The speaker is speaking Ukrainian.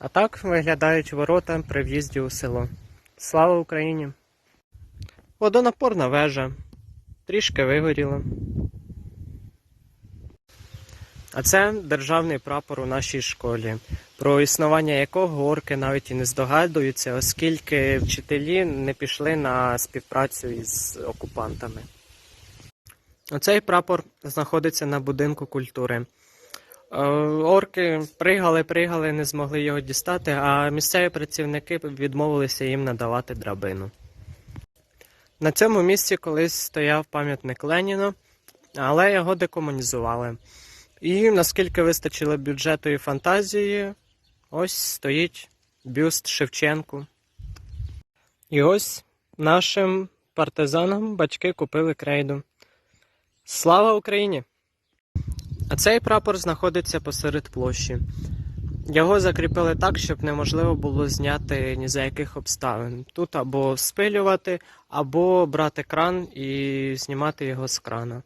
А так виглядають ворота при в'їзді у село. Слава Україні! Водонапорна вежа. Трішки вигоріла. А це державний прапор у нашій школі, про існування якого орки навіть і не здогадуються, оскільки вчителі не пішли на співпрацю із окупантами. Оцей прапор знаходиться на будинку культури. Е, Орки пригали, пригали, не змогли його дістати, а місцеві працівники відмовилися їм надавати драбину. На цьому місці колись стояв пам'ятник Леніну, але його декомунізували. І наскільки вистачило бюджету і фантазії, ось стоїть бюст Шевченку. І ось нашим партизанам батьки купили крейду. Слава Україні! А цей прапор знаходиться посеред площі. Його закріпили так, щоб неможливо було зняти ні за яких обставин. Тут або спилювати, або брати кран і знімати його з крана.